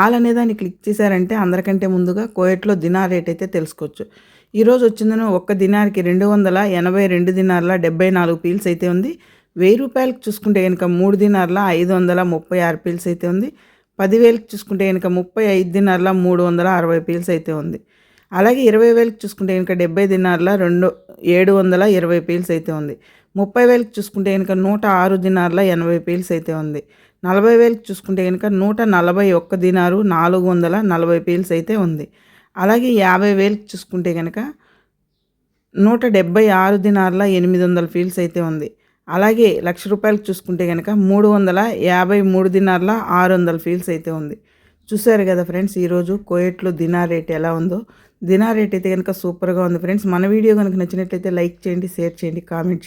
All అనే దాన్ని click చేశారంటే అందరికంటే ముందుగా కోయట్లో దినార్ రేట్ అయితే తెలుసుకోవచ్చు. ఈరోజు వచ్చిందని ఒక్క దినార్కి రెండు వందల ఎనభై రెండు దినార్ల డెబ్బై నాలుగు పీల్స్ అయితే ఉంది. వెయ్యి రూపాయలకు చూసుకుంటే కనుక మూడు దినార్ల ఐదు వందల ముప్పై ఆరు పీల్స్ అయితే ఉంది. పదివేలకు చూసుకుంటే కనుక ముప్పై ఐదు దినార్ల మూడు వందల అరవై పీల్స్ అయితే ఉంది. అలాగే ఇరవై వేలకు చూసుకుంటే కనుక డెబ్బై దినార్ల రెండు ఏడు వందల ఇరవై పీల్స్ అయితే ఉంది. ముప్పై వేలకు చూసుకుంటే కనుక నూట ఆరు దినార్ల ఎనభై పీల్స్ అయితే ఉంది. నలభై వేలకు చూసుకుంటే కనుక నూట నలభై ఒక్క దినారు నాలుగు వందల నలభై పీల్స్ అయితే ఉంది. అలాగే యాభై వేలకు చూసుకుంటే కనుక నూట డెబ్బై ఆరు దినార్ల ఎనిమిది వందల ఫీల్స్ అయితే ఉంది. అలాగే లక్ష రూపాయలకు చూసుకుంటే కనుక మూడు వందల యాభై మూడు దినార్ల ఆరు వందల ఫీల్స్ అయితే ఉంది. చూసారు కదా ఫ్రెండ్స్ ఈరోజు కోయట్లో దినార్ రేట్ ఎలా ఉందో? దినార్ రేట్ అయితే కనుక సూపర్గా ఉంది ఫ్రెండ్స్. మన వీడియో కనుక నచ్చినట్లయితే లైక్ చేయండి షేర్ చేయండి కామెంట్ చేయండి.